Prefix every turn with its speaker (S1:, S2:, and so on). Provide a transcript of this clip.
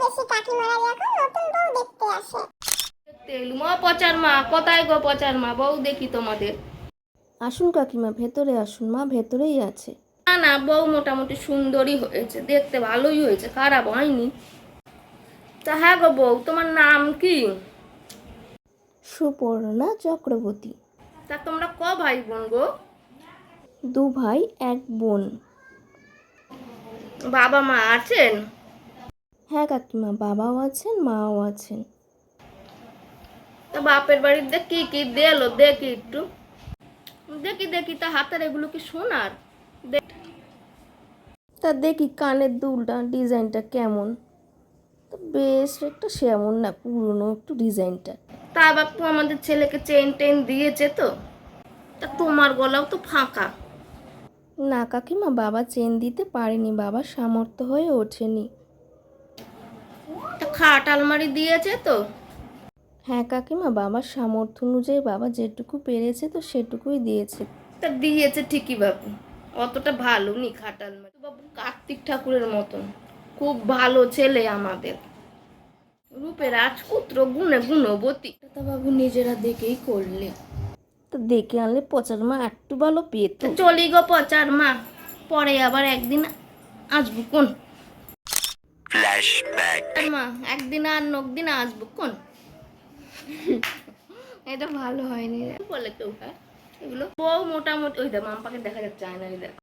S1: বেশি কাকিমারা এখন নতুন বউ দেখতে আসে।
S2: তেলু মা পচার মা কোথায় গো পচার মা? বউ দেখি তোমাদের।
S3: আসুন কাকিমা ভেতরে আসুন মা ভেতরেই আছে।
S2: না না বউ মোটামুটি সুন্দরই হয়েছে দেখতে ভালোই হয়েছে খারাপ হয়নি। তা হ্যাঁ গো বউ তোমার নাম কি?
S3: সুপর্ণা চক্রবর্তী।
S2: তা তোমরা ক ভাই বোন গো?
S3: দু ভাই এক বোন।
S2: বাবা মা আছেন?
S3: হ্যাঁ কাকিমা বাবাও আছেন মাও আছেন।
S2: তা বাপের বাড়িতে কি কি দেলো দেখি একটু। দেখি দেখি তা হাতের এগুলো কি সোনার? দেখ-
S3: তা দেখি কানের দুলটা ডিজাইনটা কেমন। তো বেশ একটা সেমন না পুরনো একটু ডিজাইনটা।
S2: তা বাপু আমাদের ছেলেকে চেন টেন দিয়েছে তো। তা তোমার গলাও তো ফাঁকা।
S3: না কাকিমা বাবা চেন দিতে পারেনি বাবা সামর্থ্য হয়ে ওঠেনি।
S2: খাট আলমারি দিয়েছে তো।
S3: হ্যাঁ কাকিমা বাবার সামর্থ্য অনুযায়ী বাবা যেটুকু পেরেছে তো সেটুকুই দিয়েছে।
S2: তা দিয়েছে ঠিকই বাবু অতটা ভালো নি খাট আলমারি। বাবু কার্তিক ঠাকুরের মতন খুব ভালো ছেলে আমাদের। রূপে রাজপুত্র গুণে গুণবতী।
S3: তা বাবু নিজেরা দেখেই করলে। তো দেখে আনলে পচার মা একটু ভালো পেত।
S2: চলি গো পচার মা পরে আবার একদিন আসব কোন? আর মা একদিন আর নকদিন আসব কোন? এটা ভালো হয়নি বলে কেউ হ্যাঁ? এগুলো বউ মোটামুটি ওই দেখ মাম্পাকে দেখা যাচ্ছে আয়না ওই দেখ।